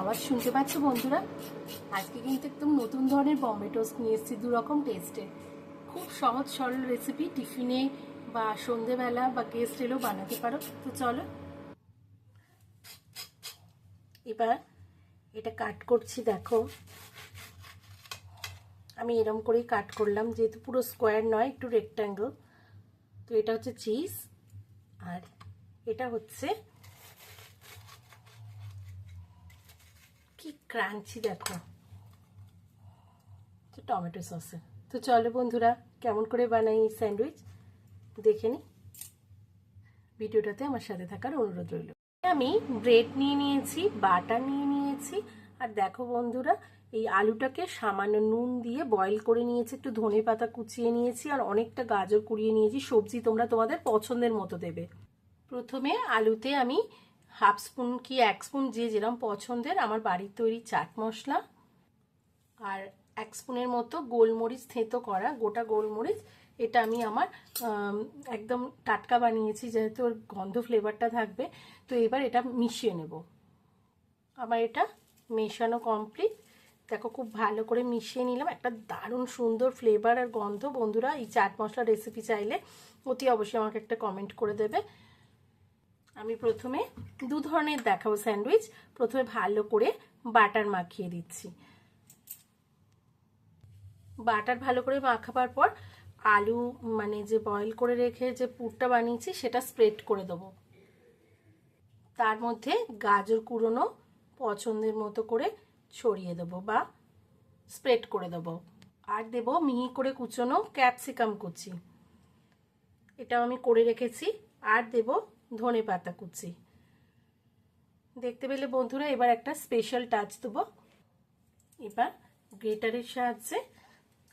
আওয়াজ শুনতে পাচ্ছ বন্ধুরা? আজকে কিন্তু একদম নতুন ধরনের বম্বে টোস্ট নিয়ে এসেছি দু রকম টেস্টের খুব সহজ, সরল রেসিপি টিফিনে বা সন্ধেবেলা বা গেস্ট এলেও বানাতে পারো। তো চলো, এবার এটা কাট করছি, দেখো। আমি এরম করেই কাট করলাম, যেহেতু পুরো স্কোয়ার নয়, একটু রেক্ট্যাঙ্গল তো এটা হচ্ছে চিজ আর এটা হচ্ছে কি ক্রাঞ্চি দেখো। তো টমেটো সসে। তো চলো বন্ধুরা, কেমন করে বানাই স্যান্ডউইচ? দেখে নি। ভিডিওটাতে আমার সাথে থাকার অনুরোধ রইল। আমি ব্রেড নিয়ে নিয়েছি, বাটার নিয়ে নিয়েছি, আর দেখো বন্ধুরা, এই আলুটাকে সামান্য নুন দিয়ে বয়েল করে নিয়েছি, একটু ধনে পাতা কুচিয়ে নিয়েছি, আর অনেকটা গাজর কুড়িয়ে নিয়েছি, সবজি তোমরা তোমাদের পছন্দের মতো দেবে। প্রথমে আলুতে আমি হাফ স্পুন কি এক স্পুন যে যেরকম পছন্দের, আমার বাড়ির তৈরি চাট মশলা আর এক স্পুনের মতো গোলমরিচ থেঁতো করা, গোটা গোলমরিচ। এটা আমি আমার একদম টাটকা বানিয়েছি যেহেতু ওর গন্ধ ফ্লেভারটা থাকবে। তো এবার এটা মিশিয়ে নেব। আমার এটা মেশানো কমপ্লিট দেখো খুব ভালো করে মিশিয়ে নিলাম। একটা দারুণ সুন্দর ফ্লেভার আর গন্ধ। বন্ধুরা, এই চাট মশলা রেসিপি চাইলে অতি অবশ্যই আমাকে একটা কমেন্ট করে দেবে। আমি প্রথমে দু ধরনের দেখাবো স্যান্ডউইচ। প্রথমে ভালো করে বাটার মাখিয়ে দিচ্ছি। বাটার ভালো করে মাখাবার পর আলু মানে যে বয়েল করে রেখে যে পুরটা বানিয়েছি, সেটা স্প্রেড করে দেবো। তার মধ্যে গাজর কুড়োনো পছন্দের মতো করে ছড়িয়ে দেবো বা স্প্রেড করে দেবো। আর দেব মিহি করে কুচোনো ক্যাপসিকাম কুচি। এটাও আমি করে রেখেছি। আর দেব ধনে পাতা কুচি। দেখতে পেলে বন্ধুরা, এবার একটা স্পেশাল টাচ দেবো। এবার গ্রেটারের সাহায্যে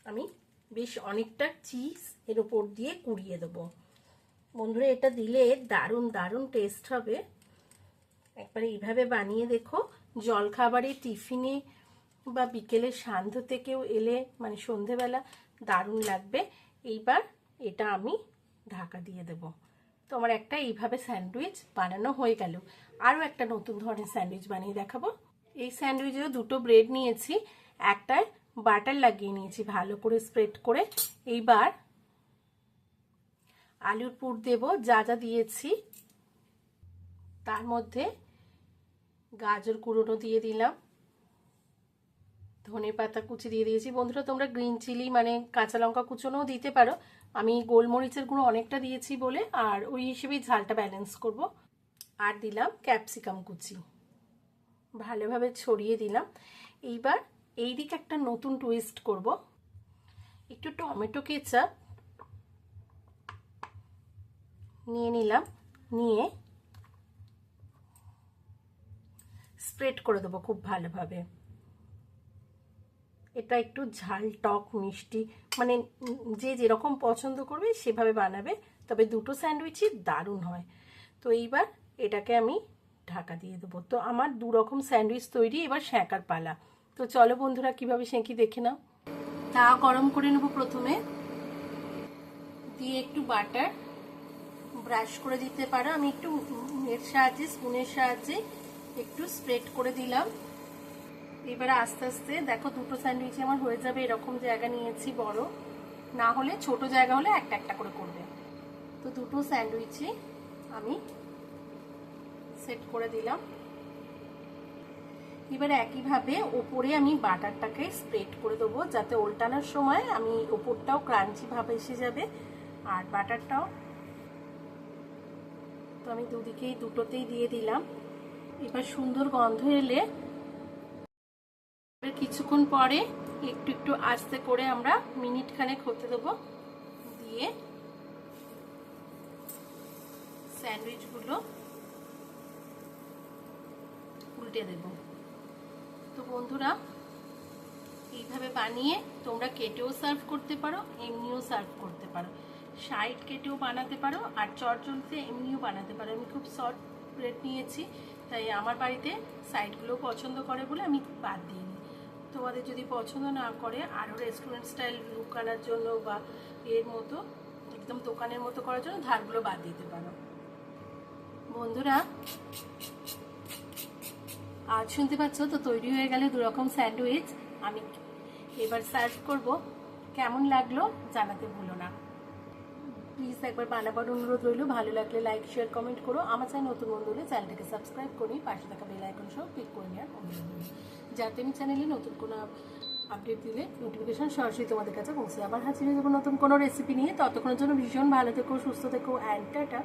আমি বেশ অনেকটা চিজ এর ওপর দিয়ে কুড়িয়ে দেবো। বন্ধুরা, এটা দিলে দারুণ দারুণ টেস্ট হবে। একবার এইভাবে বানিয়ে দেখো, জলখাবারে, টিফিনে বা বিকেলে সান্ধ্য থেকেও এলে মানে সন্ধেবেলা, দারুণ লাগবে। এইবার এটা আমি ঢাকা দিয়ে দেব। তো আমার একটা এইভাবে স্যান্ডউইচ বানানো হয়ে গেল। আরও একটা নতুন ধরনের স্যান্ডউইচ বানিয়ে দেখাবো। এই স্যান্ডউইচেও দুটো ব্রেড নিয়েছি। একটায় বাটার লাগিয়ে নিয়েছি ভালো করে স্প্রেড করে। এইবার আলুর পুর দেব, যা যা দিয়েছি। তার মধ্যে গাজর কুড়োনো দিয়ে দিলাম। ধনে পাতা কুচি দিয়ে দিয়েছি। বন্ধুরা, তোমরা গ্রিন চিলি মানে কাঁচা লঙ্কা কুচোনোও দিতে পারো। আমি গোলমরিচের গুঁড়ো অনেকটা দিয়েছি বলে, আর ওই হিসেবেই ঝালটা ব্যালেন্স করব। আর দিলাম ক্যাপসিকাম কুচি। ভালোভাবে ছড়িয়ে দিলাম। এইবার এই দিকে একটা নতুন টুইস্ট করব। একটু টমেটো কেচাপ নিয়ে নিলাম, নিয়ে স্প্রেড করে দেবো খুব ভালোভাবে। এটা একটু ঝাল, টক, মিষ্টি মানে যে যেরকম পছন্দ করবে সেভাবে বানাবে। তবে দুটো স্যান্ডউইচই দারুণ হয়। তো এইবার এটাকে আমি ঢাকা দিয়ে দেবো। তো আমার দু রকম স্যান্ডউইচ তৈরি, এবার শ্যাঁকার পালা। তো চলো বন্ধুরা, কীভাবে সেঁকি দেখে নাও। তা গরম করে নেব প্রথমে। দিয়ে একটু বাটার ব্রাশ করে দিতে পারো। আমি একটু এর সাহায্যে, স্পুনের সাহায্যে একটু স্প্রেড করে দিলাম। এবারে আস্তে আস্তে দেখো দুটো স্যান্ডউইচ আমার হয়ে যাবে এরকম জায়গা নিয়েছি বড়। না হলে ছোট জায়গা হলে একটা একটা করে করবে। তো দুটো স্যান্ডউইচই আমি সেট করে দিলাম। এবার একইভাবে ওপরে আমি বাটারটাকে স্প্রেড করে দেবো যাতে ওল্টানোর সময় আমি ওপরটাও ক্রাঞ্চি ভাবে এসে যাবে আর বাটারটাও। তো আমি দুদিকেই দুটোতেই দিয়ে দিলাম। এবার সুন্দর গন্ধ এলে কিছুক্ষণ পরে একটু একটু আস্তে করে আমরা মিনিট খানেক হতে দেবো। দিয়ে স্যান্ডউইচগুলো উল্টে দেব। তো বন্ধুরা, এইভাবে বানিয়ে তোমরা কেটেও সার্ভ করতে পারো, এমনিও সার্ভ করতে পারো। সাইড কেটেও বানাতে পারো আর চটজলতে এমনিও বানাতে পারো। আমি খুব শর্ট ব্রেড নিয়েছি, তাই আমার বাড়িতে সাইডগুলো পছন্দ করে বলে আমি বাদ দিইনি তোমাদের যদি পছন্দ না করে, আরও রেস্টুরেন্ট স্টাইল লুক আনার জন্য বা এর মতো, একদম দোকানের মতো করার জন্য ধারগুলো বাদ দিতে পারো। বন্ধুরা আর শুনতে পাচ্ছ তো তৈরি হয়ে গেলে দু রকম স্যান্ডউইচ। আমি এবার সার্ভ করব। কেমন লাগল জানাতে ভুলো না। প্লিজ একবার বানাবার অনুরোধ রইল। ভালো লাগলে লাইক শেয়ার কমেন্ট করো। আমার চাই নতুন বন্ধু হলে চ্যানেলটাকে সাবস্ক্রাইব করি পাশে থাকা বেল আইকন সহ ক্লিক করে নেওয়ার অনুরোধ যাতে আমি চ্যানেলে নতুন কোনো আপডেট দিলে নোটিফিকেশান সরাসরি তোমাদের কাছে পৌঁছে আবার হাজির হয়ে যাব নতুন কোনো রেসিপি নিয়ে। ততক্ষণের জন্য ভীষণ ভালো থেকো, সুস্থ থেকো অ্যান্ড টাটা।